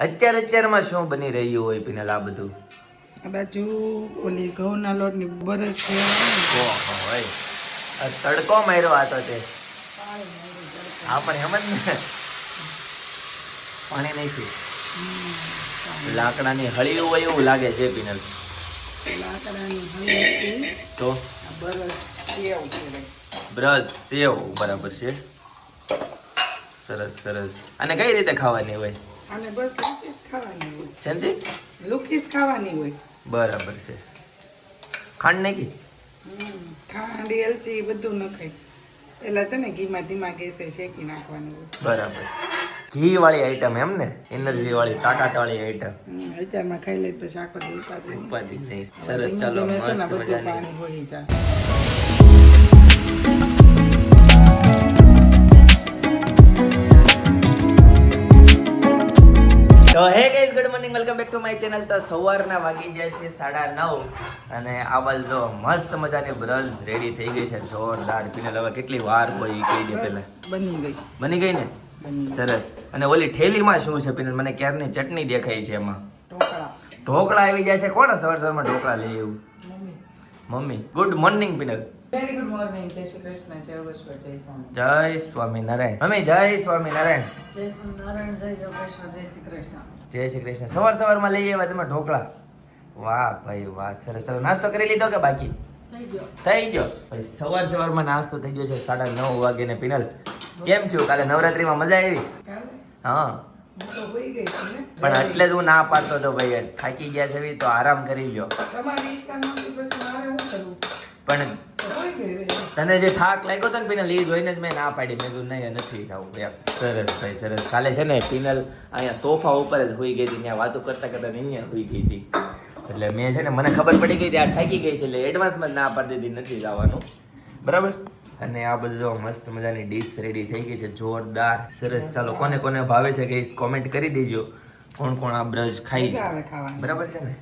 અત્યારે અત્યારમાં શું બની રહ્યું હોય પીનલ આ બધું? આ બાજુ ઓલી ઘઉંના લોટની બરસ છે. ઓહો તડકો માર્યો આ તો તે. હા પણ એમ જ ને. પાણી નાખ્યું. લાકડાની હળી હોય એવું લાગે છે પીનલ. તો? બ્રશ સેવ બરાબર છે. સરસ સરસ. અને કઈ રીતે ખાવાની હોય? અને બસ લુકી જ ખાવાની હોય. જલ્દી? લુકી જ ખાવાની હોય. બરાબર છે. ખાંડ નાખી. ખાંડ એલચી બધું નખાય. પેલા છે ને ઘીમાં ધીમા ગેસે શેકી નાખવાની હોય. બરાબર. ઘી વાળી આઈટમ એમ ને? એનર્જી વાળી તાકાત વાળી આઈટમ અત્યાર અત્યારમાં ખાઈ લે પછી આખો ઉપાધિ. ઉપાધિ નહીં. સરસ ચાલો મસ્ત મજાની. પાણી હોઈ જાય. તો hey guys good morning welcome back to my channel તો સવારના વાગી જાય છે સાડા નવ અને આ બાજુ જો મસ્ત મજાની બ્રશ રેડી થઈ ગઈ છે. જોરદાર પીને હવે કેટલી વાર કોઈ કહી દે પહેલા બની ગઈ. બની ગઈ ને? સરસ. અને ઓલી ઠેલીમાં શું છે પીને? મને ક્યારની ચટણી દેખાય છે એમાં? ઢોકળા. ઢોકળા આવી જાય છે? કોણ સવાર સવારમાં ઢોકળા લઈ એવું mummy. Good morning Pinal. Very good morning જય શ્રી કૃષ્ણ જય વૈશ્વ જય સ્વામી જય સ્વામિનારાયણ મમ્મી જય સ્વામિનારાયણ જય સ્વામિનારાયણ જય યોગેશ્વર જય શ્રી કૃષ્ણ જય શ્રી કૃષ્ણ સવાર સવારમાં લઈ આવ્યા તમે ઢોકળા વાહ ભાઈ વાહ સરસ સરસ નાસ્તો કરી લીધો કે બાકી થઈ ગયો થઈ ભાઈ સવાર સવારમાં નાસ્તો થઈ ગયો છે સાડા નવ વાગે ને પિનલ કેમ છું કાલે નવરાત્રીમાં મજા આવી કાલે હા હું તો હોઈ ગઈ છું ને પણ એટલે જ હું ના પાડતો હતો ભાઈ થાકી ગયા છે તો આરામ કરી કરવું પણ. તને જે થાક લાગ્યો હતો ને પિનલ એ જોઈને જ મેં ના પાડી. મેં કીધું નહીં નથી થવું. એમ. સરસ ભાઈ સરસ. કાલે છે ને પિનલ અહીંયા સોફા ઉપર જ હોઈ ગઈ હતી. ત્યાં વાતો કરતા કરતા અહીંયા હોઈ ગઈ હતી. એટલે મેં છે ને મને ખબર પડી ગઈ ત્યાં થાકી ગઈ છે એટલે એડવાન્સમાં જ ના પાડી દીધી નથી જવાનું. બરાબર? અને આ બધું મસ્ત મજાની ડીશ રેડી થઈ ગઈ છે જોરદાર. સરસ. ચાલો કોને કોને ભાવે છે કે કોમેન્ટ કરી દેજો. કોણ કોણ આ બ્રશ ખાઈ છે? બરાબર છે ને?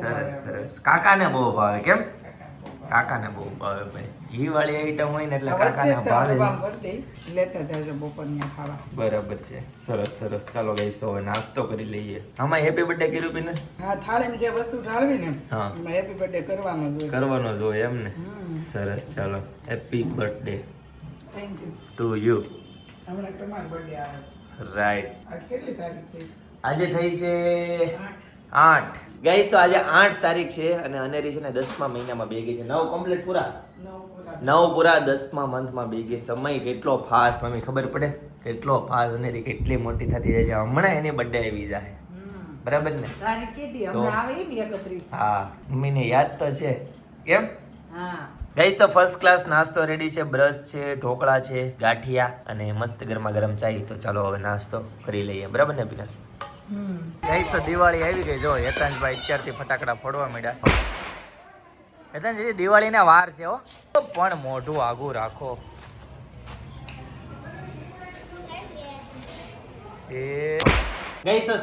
સરસ સરસ. કાકાને બહુ ભાવે કેમ. કાકાને બહુ ભાવે ભાઈ. ઘી વાળી આઈટમ હોય ને એટલે કાકાને ભાવે. લેતા જાજો બપોરના ખાવા. બરાબર છે. સરસ સરસ. ચાલો ગઈશ તો હવે નાસ્તો કરી લઈએ. આમાં હેપી બર્થડે કર્યું પીને? હા થાળીમાં જે વસ્તુ ઢાળવી ને હા. હેપી બર્થડે કરવાનો જ હોય. કરવાનો જ હોય એમ ને? સરસ ચાલો. Happy birthday thank you to you હમણાં તમારો બર્થડે આવે. રાઈટ આજ કેટલી તારીખ થઈ આજે થઈ છે આઠ. આઠ. ગાઈસ તો આજે આઠ તારીખ છે અને અનેરી છે ને દસમા મહિનામાં બે ગઈ છે. નવ કમ્પ્લીટ પૂરા? નવ પૂરા દસમા મંથમાં બે ગઈ સમય કેટલો ફાસ્ટ મમ્મી ખબર પડે? કેટલો ફાસ્ટ અનેરી કેટલી મોટી થતી જાય છે. હમણાં એની બર્થડે આવી જાય. બરાબર ને? હા મમ્મીને યાદ તો છે. કેમ? ગઈશ તો ફર્સ્ટ ક્લાસ નાસ્તો રેડી છે. બ્રશ છે ઢોકળા છે ગાંઠિયા અને મસ્ત ગરમા ગરમ ચાય. તો ચાલો હવે નાસ્તો કરી લઈએ. બરાબર ને પિનલ? ગઈશ તો દિવાળી આવી ગઈ. જો, હેતાંશભાઈ અત્યારથી ફટાકડા ફોડવા માંડ્યા. હેતાંશજી, દિવાળીના વાર છે પણ મોઢું આગું રાખો.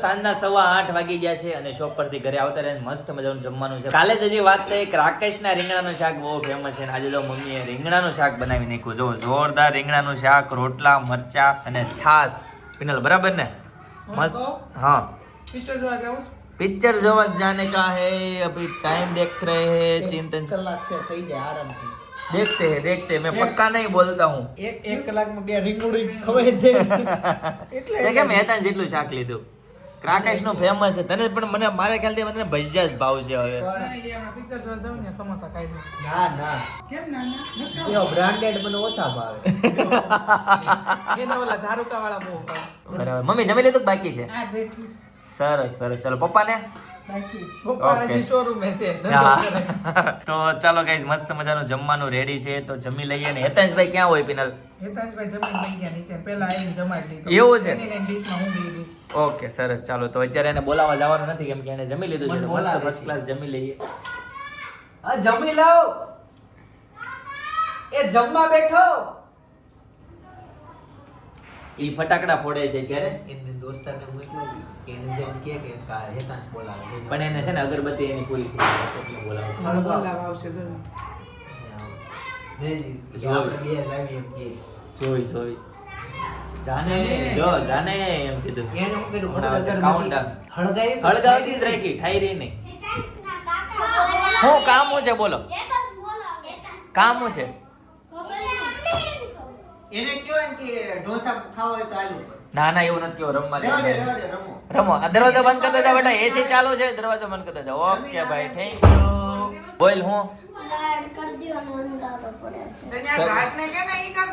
સાંજના સવા આઠ વાગી ગયા છે અને શોપ પરથી ઘરે આવતા રહે મસ્ત મજાનું જમવાનું છે. કાલે જ હજી વાત થઈ કે રાકેશના રીંગણાનું શાક બહુ ફેમસ છે આજે તો મમ્મીએ રીંગણાનું શાક બનાવી નાખ્યું. જો, જોરદાર રીંગણાનું શાક, રોટલા, મરચા અને છાશ. પિનલ બરાબર ને? મસ્ત હા પિક્ચર જોવા જાવ पिक्चर जोवा जाने का है अभी टाइम देख रहे हैं चिंतन કલાક છે થઈ જાય આરામથી देखते हैं देखते हैं मैं पक्का नहीं बोलता हूँ એક એક કલાકમાં બે રીંગણું ખવાય છે તે કેમ હેતાન જેટલું શાક લીધું ક્રાકેશનું ફેમસ છે. તને પણ મને મારે ખ્યાલથી મને ભજીયા જ ભાવ છે હવે. ને સમોસા ખાઈ લો ના ના. કેમ ના ના? બ્રાન્ડેડ મને ઓછા ભાવે. બરાબર. મમ્મી જમી લીધું કે બાકી છે? સરસ સરસ. ચલો પપ્પાને. તો ચાલો ગાઈઝ મસ્ત મજાનું જમવાનું રેડી છે. તો જમી લઈએ ને. હેતાંશભાઈ ક્યાં હોય પિનલ? હેતાંશભાઈ જમી લઈ ગયા નીચે. પેલા આવીને જમાડી એવું છે? ઓકે સરસ. ચાલો તો અત્યારે એને બોલાવવા જવાનું નથી કેમ કે એને જમી લીધું છે. મસ્ત ફર્સ્ટ ક્લાસ જમી લઈએ. આ જમી લાવ એ જમવા બેઠો. ઈ ફટાકડા ફોડે છે ત્યારે એને દોસ્તારને મોકલો કે એને જેમ કે કે કા હેતાંશ બોલાવે. પણ એને છે ને અગરબત્તી એની પૂરી એટલે બોલાવું. મારો બોલાવા આવશે જો. જોઈ જોઈ. જાને જો જાને એમ કીધું. એને હું કીધું? હળગાવી હળગાવતી જ રાખી ઠાઈ રહી નહીં. હું કામ છે બોલો. કામ છે? એને કયો એમ કે ઢોસા ખાવા હોય તો આલુ. ના ના એવું નથી કેવું રમવા રમો. રમો. આ દરવાજો બંધ કરતા દેતા બેટા એસી ચાલુ છે દરવાજો બંધ કરતા જાવ ઓકે ભાઈ થેન્ક યુ બોલ હું? તો ત્યાં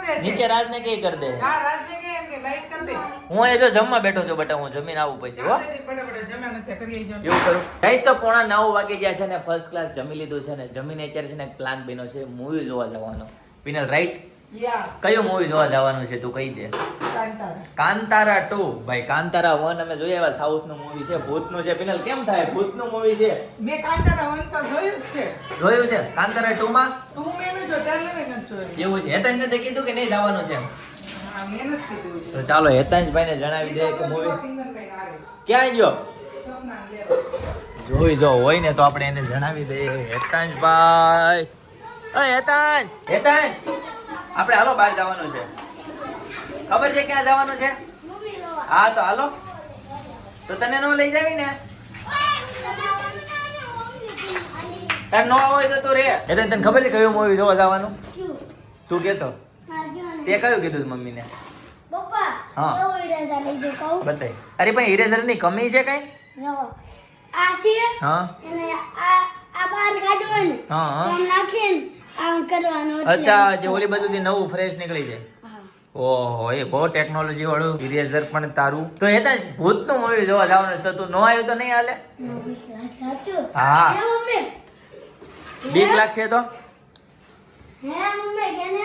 ને. નીચે કઈ કરી દે? હા, રાજને કે એમ કે લાઈટ કરી દે. હું એ જો જમવા બેઠો છું બટા હું જમીન આવું પછી હો. જલ્દી ફટાફટ જમ્યા નથી, કરી આવજો. એવું કરું. ગાઈસ તો પોણા નવ વાગે ગયા છે ને ફર્સ્ટ ક્લાસ જમી લીધું છે ને જમીને અત્યારે છે ને પ્લાન બન્યો છે મૂવી જોવા જવાનો. પિનલ રાઈટ કયું મૂવી જોવા જવાનું છે તું કહી દે. કાંતારા. કાંતારા ટુ ભાઈ કાંતારા વન અમે જોઈએ એવા સાઉથનું મૂવી છે ભૂતનું છે. પિનલ કેમ થાય? ભૂતનું મૂવી છે. મેં કાંતારા વન તો જોયું છે. જોયું છે? કાંતારા ટુ માં? ટુ મેં નથી જોયું. એવું છે. હેતાંશ ને કીધું કે નહીં જવાનું છે. તો ચાલો હેતાંશભાઈ ને જણાવી દે કે મૂવી ક્યાં ગયો જોઈ જો હોય ને તો આપણે એને જણાવી દઈએ હેતાંશભાઈ ભાઈ. હેતાંશ હેતાંશ આપણે હાલો બહાર જવાનું છે. ખબર છે ક્યાં જવાનું છે? હા તો હાલો. તો તને નો લઈ જાવી ને? તાર નો હોય તો તું રે. હેતાંશ તને ખબર છે કયું મૂવી જોવા જવાનું? તું કેતો. તે કયું કીધું મમ્મીને? હા. બતાય. અરે પણ ઇરેઝરની કમી છે કઈ? આ છે હા. અને આ આ બહાર કાઢો ને હા. હા નાખીને આમ કરવાનું અચ્છા જે ઓલી બધું નવું ફ્રેશ નીકળી જાય. ઓહો એ બહુ ટેકનોલોજી વાળું ઇરેઝર પણ તારું. તો એ તો ભૂતનું મૂવી જોવા જવાનું. તો તું ન આવ્યું તો નહીં હાલે? હા. બીક લાગશે તો? હે મમ્મી કેને?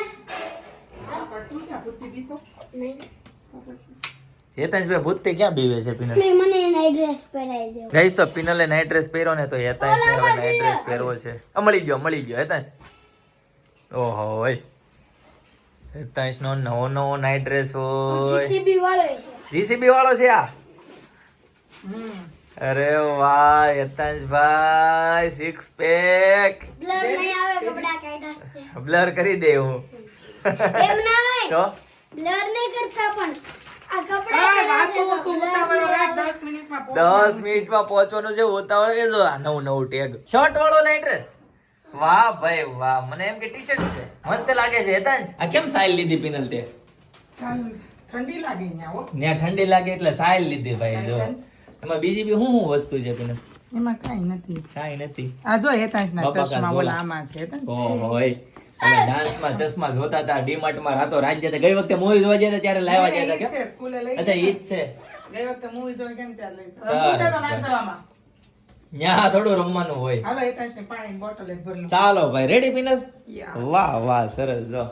નહીં. હેતાંશભાઈ ભૂત તે ક્યાં બીવે છે પિનલ? મને એના ડ્રેસ પહેરાવી દો. ગઈશ તો પિનલે નાઇટ ડ્રેસ પહેરો ને તો હેતાંશ ને નાઇટ ડ્રેસ પહેરવો છે. મળી ગયો મળી ગયો હેતાંશ ઓહો હોય હેતાંશ નો નવો નવો નાઇટ ડ્રેસ હોય. જીસીબી વાળો છે. જીસીબી વાળો છે આ? હમ. અરે વાહ હેતાંશભાઈ સિક્સ પેક બ્લર નહીં આવે કપડા કાઢ્યા બ્લર કરી દે હું. એમ નહીં તો બ્લર નહીં કરતા પણ આ કપડા વાતું, તું ઉતાવળો રાખ, દસ મિનિટમાં પહોંચ. દસ મિનિટમાં પહોંચવાનું છે ઉતાવળ. એ જો આ નવું નવું ટેગ શર્ટ વાળો નાઈટ ડ્રેસ વાહ ભાઈ વાહ. મને એમ કે ટી શર્ટ છે. મસ્ત લાગે છે હેતાંશ આ કેમ સાઈલ લીધી પિનલ તે? ઠંડી લાગે અહીંયા હો. ઠંડી લાગે એટલે સાઈલ લીધી ભાઈ જો. એમાં બીજી બી હું હું વસ્તુ છે પિનલ? એમાં કાઈ નથી. કાઈ નથી. આ જો હેતા ના ચશ્મા ઓલા આમાં છે હેતાંશ. ઓહો અને ડાન્સમાં ચશ્મા જોતા હતા ડીમાર્ટમાં રાતો રાત જતા ગઈ વખતે મૂવી જોવા ત્યારે લાવ્યા ઈ ગયા જ હતા છે, સ્કૂલે લઈ અચ્છા. ઈ જ છે. ગઈ વખતે movie જોઈ ગયા ત્યારે લઈ તો નાખવામાં. ન્યા થોડું રમવાનું હોય. હાલો હેતાંશને પાણી બોટલ એક ભરી. ચાલો ભાઈ રેડી પિનલ વાહ વાહ સરસ જો.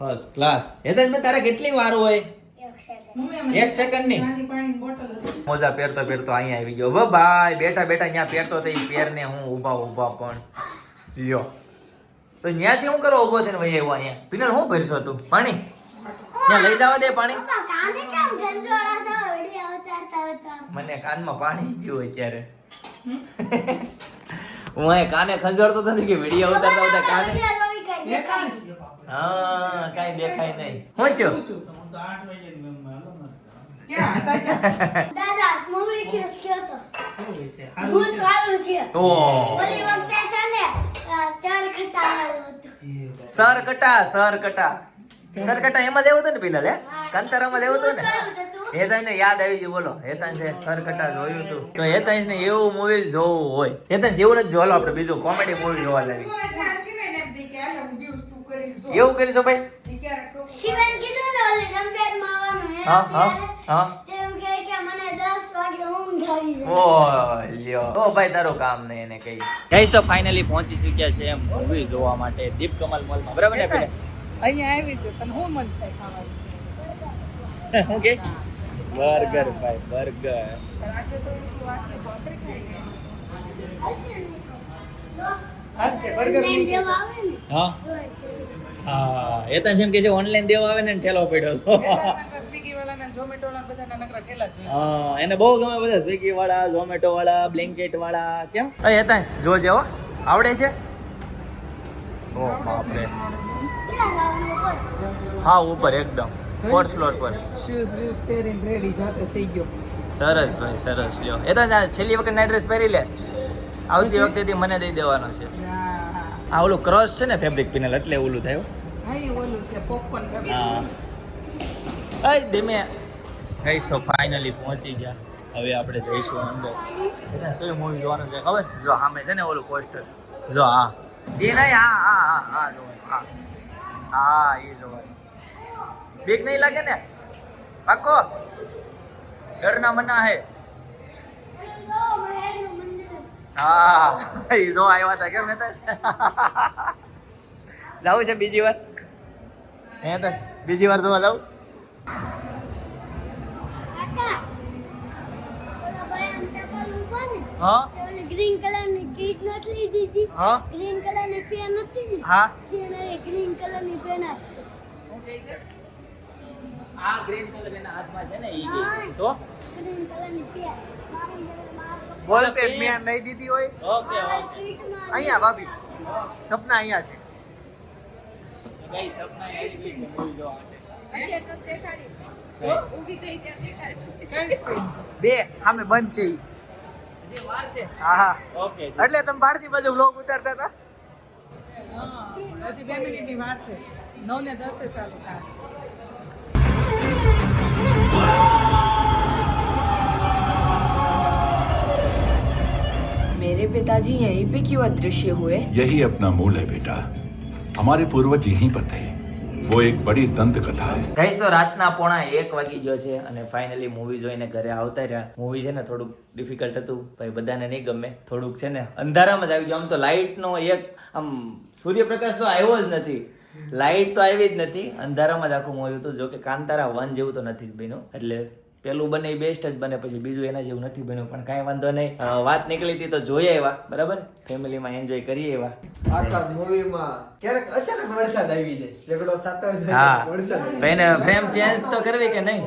ફર્સ્ટ ક્લાસ હેતાંશ મેં તારે કેટલી વાર હોય? એક સેકન્ડ હતી. મોજા પહેરતો પહેરતો અહીંયા આવી ગયો. ભાઈ બેઠા બેઠા ત્યાં પહેરતો તો પેર ને હું ઊભા ઊભા પણ. લ્યો. તો ત્યાંથી હું કરો ઊભો થઈને ભાઈ આવ્યો અહીંયા? પિનલ શું ભરશો તું? પાણી? ત્યાં લઈ જવા દે પાણી? મને કાનમાં પાણી ગયું અત્યારે. હું એ કાને ખંજવાળતો નથી કે વીડિયો ઉતારતા ઉતારતા કાને? હા કાંઈ દેખાય નહીં. હું છું? સર કટા સર કટા સર કટા એમાં જ એવું હતું ને પેલા હે? કંતારામાં જ એવું હતું ને? હેતાંશ ને યાદ આવી ગયું બોલો. હેતાંશ સર કટા જોયું હતું તો હેતાંશ ને એવું મૂવી જોવું હોય. હેતાંશ એવું નથી જોવાલો આપણે બીજું કોમેડી મૂવી જોવા લાગી. કહે જો. એવું કરીશું ભાઈ? હે હા હા હા. તેમ કહે કે મને 10 વાગે ઊંઘ આવી જાય. ઓ ભાઈ તારું કામ નહીં એને કઈ ગાઈસ તો ફાઇનલી પહોંચી ચૂક્યા છે એમ મૂવી જોવા માટે દીપ કમલ મોલમાં બરાબર ને અહીંયા આવી તો તને શું મન થાય ખાવાનું? હું કે? બર્ગર ભાઈ બર્ગર. હા? હા એ તો એમ કે છે ઓનલાઈન દેવા આવે ને ઠેલો પડ્યો તો. હા એને બહુ ગમે બધા સ્વિગી વાળા ઝોમેટો વાળા બ્લેન્કેટ વાળા કેમ એ જોજે હો આવડે છે? ઓ બાપરે. હા ઉપર એકદમ. ફોર્થ ફ્લોર પર. શૂઝ વ્યુઝ પહેરીને રેડી જાતે થઈ ગયો. સરસ ભાઈ સરસ. લ્યો. એ તો છેલ્લી વખત નાઇટ ડ્રેસ પહેરી લે. આવતી વખતેથી મને દઈ દેવાનો છે. આ ઓલું ક્રોસ છે ને ફેબ્રિક પિનલ એટલે ઓલું થયું હા. ધીમે. ગઈશ તો ફાઇનલી પહોંચી ગયા. હવે આપણે જઈશું અંદર. એટલે કયું મૂવી જોવાનું છે ખબર? જો સામે છે ને ઓલું પોસ્ટર જો હા એ નહીં હા હા હા હા હા. હા એ જોવાનું. બીક નહીં લાગે ને? પાકો ડરના મના હે. હા એ જો આવ્યા હતા કેમ હતા જવું છે બીજી વાર? હે તો બીજી વાર જોવા જવું ટેબલ ઉપર ને ગ્રીન કીટ નથી લીધી હતી? હા? ગ્રીન કલરની પેન હતી ને હા? ગ્રીન કલરની પેન આપશે આ ગ્રીન કલર એના હાથમાં છે ને ઈ હા. તો? ગ્રીન કલરની પેન પેન મેં નહીં દીધી હોય. Okay okay. અહીંયા ભાભી. સપના અહીંયા છે. ગઈ સપના આવી ગઈ છે મૂવી જોવા બે સામે બંધ છે ઈ. હા હા. ઓકે એટલે તમે બહારથી બાજુ વ્લોગ ઉતારતા હતા? હજી બે મિનિટની વાત છે. નવ ને દસ ચાલુ થાય. मेरे पिताजी यहीं पे क्यों अदृश्य हुए यही अपना मूल है बेटा हमारे पूर्वज यहीं पर थे वो एक बड़ी दंत कथा है ગઈશ તો રાતના પોણા એક વાગી ગયો છે અને ફાઇનલી મૂવી જોઈને ઘરે આવતા રહ્યા મૂવી છે ને થોડુંક ડિફિકલ્ટ હતું ભાઈ બધાને નહીં ગમે થોડુંક છે ને અંધારામાં જ આવી ગયું આમ તો લાઇટનો એક આમ સૂર્યપ્રકાશ તો આવ્યો જ નથી લાઇટ તો આવી જ નથી. અંધારામાં જ આખું મૂવી હતું જો કે કાંતારા વન જેવું તો નથી બન્યું. એટલે? પેલું બને એ બેસ્ટ જ બને પછી બીજું એના જેવું નથી બન્યું. પણ કાંઈ વાંધો નહીં. વાત નીકળી હતી તો જોઈએ એવા બરાબર? ફેમિલીમાં એન્જોય કરીએ એવા આખા મૂવીમાં ક્યારેક અચાનક વરસાદ આવી જાય. ઝઘડો હા. તો એને ફ્રેમ ચેન્જ તો કરવી કે નહીં?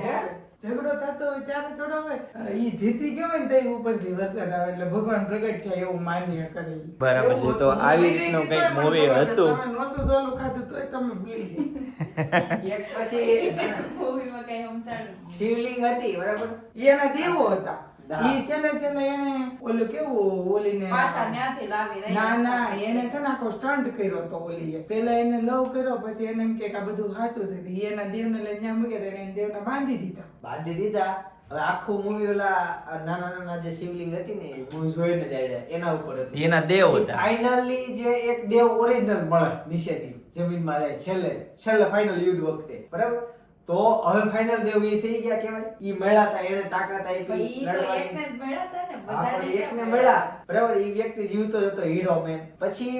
ઝઘડો થતો હોય ત્યારે થોડો હવે એ જીતી ગયો હોય ને તે ઉપરથી વરસાદ આવે એટલે ભગવાન પ્રગટ થાય એવું માન્ય કરે બરાબર છે. તો આવી રીતનું કંઈક મૂવી હતું. તમે નહોતું સોલું ખાધું તોય તમે ભૂલી ગઈ એક પછી શિવલિંગ હતી બરાબર એના દેવો હતા. ઈ છેલ્લે છેલ્લે એને ઓલું કેવું ઓલીને ના ના એને છે ને આખો સ્ટન્ટ કર્યો તો ઓલીએ. પેલા એને લવ કર્યો પછી એને એમ કે આ બધું સાચું છે. ઈ એના દેવને લઈને ત્યાં મૂકે તો એને દેવને બાંધી દીધા. બાંધી દીધા. હવે આખું મૂવી ઓલા નાના નાના જે શિવલિંગ હતી ને હું જોઈને જ એના ઉપર હતી. એના દેવ હતા. ફાઇનલી જે એક દેવ ઓરિજિનલ મળે નીચેથી જમીનમાં જાય છેલ્લે છેલ્લે ફાઇનલ યુદ્ધ વખતે. બરાબર? તો હવે ફાઇનલ દેવ એ થઈ ગયા કહેવાય. ઈ મળ્યા હતા એને તાકાત આપી એકને મળ્યા બરાબર ઈ વ્યક્તિ જીવતો હતો હીરો મેન પછી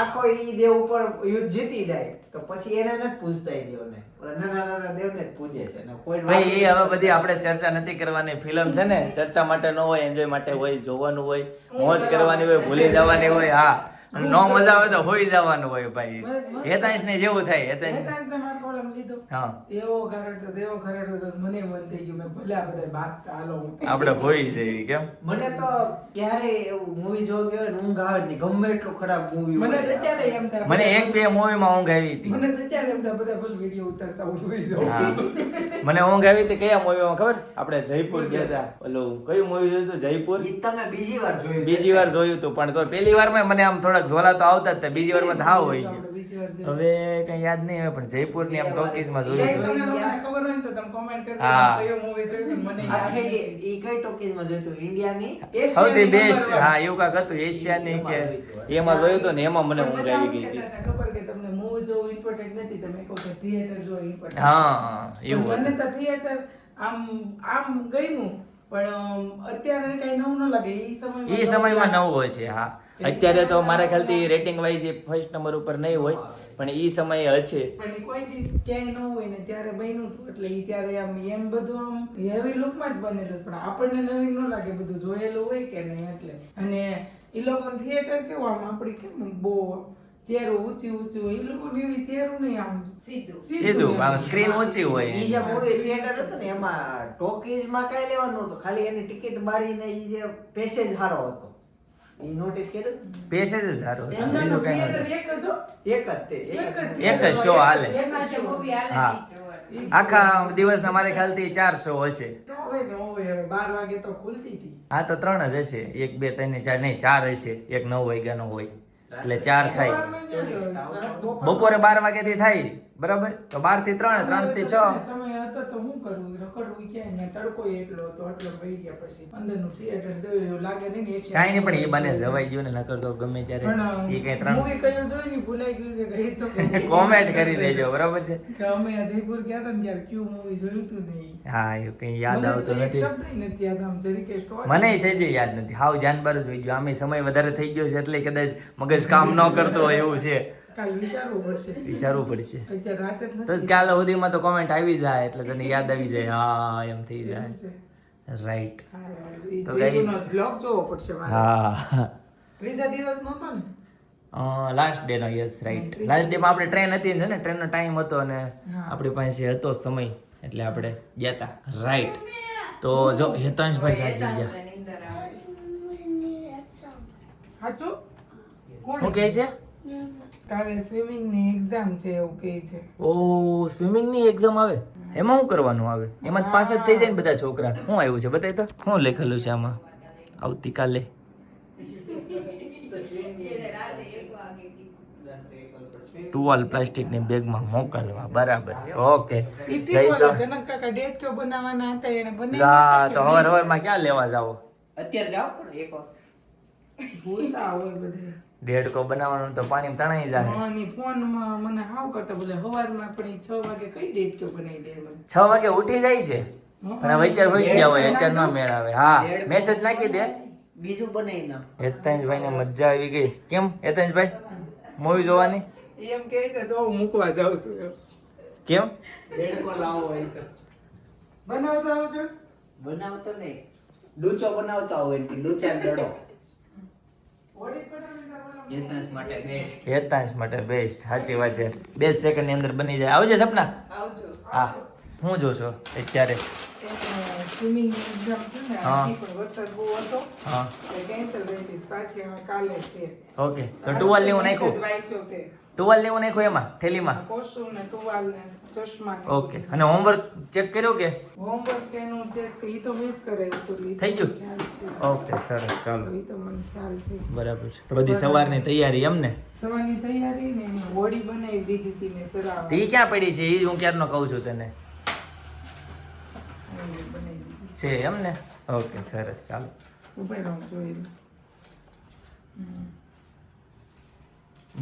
આખો ઈ દેવ ઉપર યુદ્ધ જીતી જાય. તો પછી એને નથી પૂજતા ઈ દેવને. નાના નાના દેવને જ પૂજે છે. ને કોઈ ભાઈ એ હવે બધી આપણે ચર્ચા નથી કરવાની. ફિલ્મ છે ને ચર્ચા માટે ન હોય એન્જોય માટે હોય જોવાનું હોય મોજ કરવાની હોય ભૂલી જવાની હોય હા. નો મજા આવે તો હોઈ જવાનું હોય ભાઈ. હેતાંશ ને જેવું થાય હેતાંશ. હેતાંશને લીધો હા. એવો ખરેડતો એવો ખરેડતો મને મન થઈ ગયું. મેં ભલે બધા બાદ હાલો આપણે હોઈ જઈએ કેમ? મને તો ક્યારે એવું મૂવી જોવા ગયો ઊંઘ આવે નહીં. ગમે એટલું ખરાબ મૂવી મને તો અત્યારે એમ થાય મને એક બે મૂવીમાં ઊંઘ આવી હતી. મને તો અત્યારે એમ થાય બધા ફૂલ વીડિયો ઉતારતા હું જોઈ જાઉં. મને ઊંઘ આવી હતી કયા મૂવીમાં ખબર? આપણે જયપુર ગયા હતા. ઓલું કયું મૂવી જોયું હતું જયપુર? ઈ તમે બીજી વાર જોયું બીજી વાર જોયું હતું પણ તો પહેલી વારમાં મને આમ થોડાક ઝોલા તો આવતા જ બીજી વારમાં થાવ હોય ગયું. હવે કઈ યાદ નહીં આવે પણ જયપુરની આમ ટોકીઝમાં જોયું હતું. ખબર હોય ને તો તમે કોમેન્ટ કરજો હા. કયો movie જોયું મને આખે એ કઈ ટોકીઝમાં જોયું હતું? ઇન્ડિયા ની સૌથી બેસ્ટ હા એવું કાક હતું એશિયાની કે એમાં જોયું હતું ને એમાં મને ઊંઘ આવી ગઈ હતી. ખબર કે તમને મૂવી જોવું ઇમ્પોર્ટન્ટ નથી તમે કહો કે થિયેટર જો ઇમ્પોર્ટન્ટ હા એવું મને તો થિયેટર આમ આમ ગયું પણ અત્યારે કઈ નવું ન લાગે એ સમયમાં એ સમયમાં નવું નવું હશે હા. અત્યારે તો મારા ખ્યાલથી રેટિંગ વાઇઝ એ ફર્સ્ટ નંબર ઉપર નહીં હોય પણ એ સમયે હશે. પણ કોઈ દી ક્યાંય ન હોય ને ત્યારે બન્યું હતું એટલે એ ત્યારે આમ એમ બધું આમ હેવી લુકમાં જ બનેલું પણ આપણને નવીન ન લાગે બધું જોયેલું હોય કે નહીં એટલે. અને એ લોકો થિયેટર કેવું આમ આપણી કેમ બહુ ચેરો ઊંચી ઊંચી હોય એ લોકો એવી ચેરું નહીં આમ સીધું. સીધું. આમ સ્ક્રીન ઊંચી હોય એ જે મૂવી થિયેટર હતું ને એમાં ટોકીઝમાં કઈ લેવાનું હતું ખાલી એની ટિકિટ બારીને એ જે પેસેજ સારો હતો. ઈ નોટિસ કર્યું? પેસેજ જ સારું બીજો કઈ નહોતું એક જ તે એક show હાલે. હા. આખા દિવસના મારે ખ્યાલથી ચાર શો હશે. તો હોય ને હોય હવે. બાર વાગે તો ખુલતી હતી. હા તો ત્રણ જ હશે. એક બે ત્રણ ને ચાર. નહીં ચાર હશે. એક નવ વાગ્યાનો હોય. એટલે ચાર થાય. બપોરે બાર વાગ્યાથી થાય. બરાબર? તો બારથી ત્રણ ત્રણથી છ સમય તો હું કરવું રખડવું ક્યાંય ને તડકો એટલો હતો એટલો વહી ગયા પછી. અંદરનું થિયેટર જોયું એવું લાગે નહીં એ છે. કાંઈ નહીં પણ એ બને જવાઈ ગયો ને નકર તો ગમે ત્યારે એ કઈ ત્રણ મૂવી કયું જોઈ ને ભૂલાઈ ગયું છે કહીશ તો કોમેન્ટ કરી દેજો બરાબર છે? કે અમે આ જયપુર ગયા હતા ને ત્યારે ક્યુ મૂવી જોયું તું નહીં હા એ કઈ યાદ આવતો નથી. શબ્દ નથી યાદ આમ જરીકે story. મને સહેજે યાદ નથી. હાવ જાનબાર જ હોય ગયો. આમે સમય વધારે થઈ ગયો છે એટલે કદાચ મગજ કામ ન કરતો હોય એવું છે. કાલ વિચારવું પડશે. વિચારવું પડશે. અત્યારે રાતે જ તો કાલ સુધીમાં તો કોમેન્ટ આવી જાય એટલે તને યાદ આવી જાય. હા એમ થઈ જાય. રાઈટ તો ગાઈસ બ્લોગ જોવો પડશે હા ત્રીજા દિવસ નહોતો ને? લાસ્ટ ડે નો યસ રાઈટ લાસ્ટ ડે માં આપણે ટ્રેન હતી ને ને ટ્રેન નો ટાઈમ હતો અને આપણી પાસે હતો સમય એટલે આપણે ગયા હતા રાઈટ તો જો હેતાંશભાઈ સાચી ગયા. સાચું કોણ? શું કહે છે? કાલે સ્વિમિંગની એક્ઝામ છે એવું કહે છે. ઓ સ્વિમિંગની એક્ઝામ આવે? એમાં શું કરવાનું આવે? એમાં જ પાસ જ થઈ જાય ને બધા છોકરા. શું આવ્યું છે બતાવી તો. શું લખેલું છે આમાં? આવતીકાલે. ટુવાલ પ્લાસ્ટિકની બેગમાં મોકલવા. બરાબર છે. ઓકે. ઈ જનક કાકા ડેટ કયો બનાવવાના હતા? એને બનાવી જા તો કે હવારમાં ક્યાં લેવા જાવ અત્યારે જાઓ પણ એક વાર. ભૂલતા હોય બધે ડેડકો બનાવવાનું તો પાણી તણાઈ જાય. હા, ફોનમાં મને હાવ કરતા બોલે હવારમાં પણ 6 વાગે કઈ કયો બનાવી દે મને? 6 વાગે ઉઠી જાય છે. અને વૈચાર હોય ગયા હોય અત્યારે ના મેળ આવે હા મેસેજ નાખી દે. બીજું બનાવી નાખ. હેતાંશભાઈ ને મજા આવી ગઈ. કેમ હેતાંશભાઈ? મૂવી જોવાની? એમ કહે છે તો હું મૂકવા જાઉં છું. કેમ? દેડકો લાવો હોય તો. બનાવતા આવશે બનાવતો નહીં. ડૂચો બનાવતા હોય કે ડૂચા દડો વળી જ બનાવીને બોલો. હેતાંશ માટે બેસ્ટ હેતાંશ માટે બેસ્ટ સાચી વાત છે. બે સેકન્ડની અંદર બની જાય. આવજે સપના? હા. હું જોશો અત્યારે? ઓકે તો ટુવાલ લેવું નાખ્યું? ટુવાલ લેવું નાખ્યું એમાં થેલીમાં? કોશું ને ટુવાલ ને ચશ્મા ઓકે અને હોમવર્ક ચેક કર્યો કે? હોમવર્ક એનું છે કે ઈ તો મેં જ હતું તો થઈ ગયું? ઓકે સરસ ચાલો. ઈ તો મને ખ્યાલ છે. બરાબર છે. બધી સવારની તૈયારી એમ ને? સવારની તૈયારી ને મેં હોડી બનાવી દીધી હતી મેં સરાવ ઈ ક્યાં પડી છે? એ હું ક્યારનો કહું છું તને? છે એમ ને? ઓકે સરસ ચાલો. ઊભા રહો જોઈ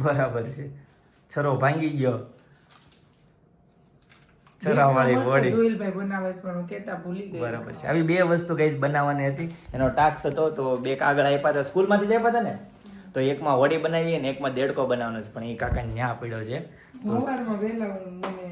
બરાબર છે. છરો ભાંગી ગયો. છરાવાળી મસ્ત જોઈલભાઈ બનાવે છે પણ હું ભૂલી ગઈ. બરાબર છે. આવી બે વસ્તુ કઈ બનાવવાની હતી. એનો ટાસ્ક હતો તો બે કાગળ આપ્યા હતા સ્કૂલમાંથી જ આપ્યા હતા ને? તો એકમાં વડી બનાવી અને એકમાં દેડકો બનાવવાનો છે. પણ એ કાકા ન્યા પડ્યો છે. સવારમાં વહેલા મને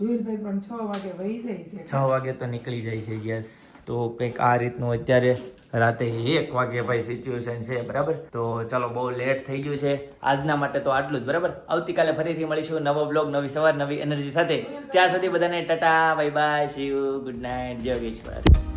જોઈલભાઈ પણ છ વાગે વહી જાય છે. છ વાગે તો નીકળી જાય છે યસ તો કંઈક આ રીતનું અત્યારે રાતે એક વાગે ભાઈ સિચ્યુએશન છે, બરાબર? તો ચલો, બહુ લેટ થઈ ગયું છે. આજના માટે તો આટલું જ, બરાબર? આવતીકાલે ફરીથી મળીશું નવો બ્લોગ નવી સવાર, નવી એનર્જી સાથે. ત્યાં સુધી બધાને tata bye bye Shiv good night જય યોગેશ્વર.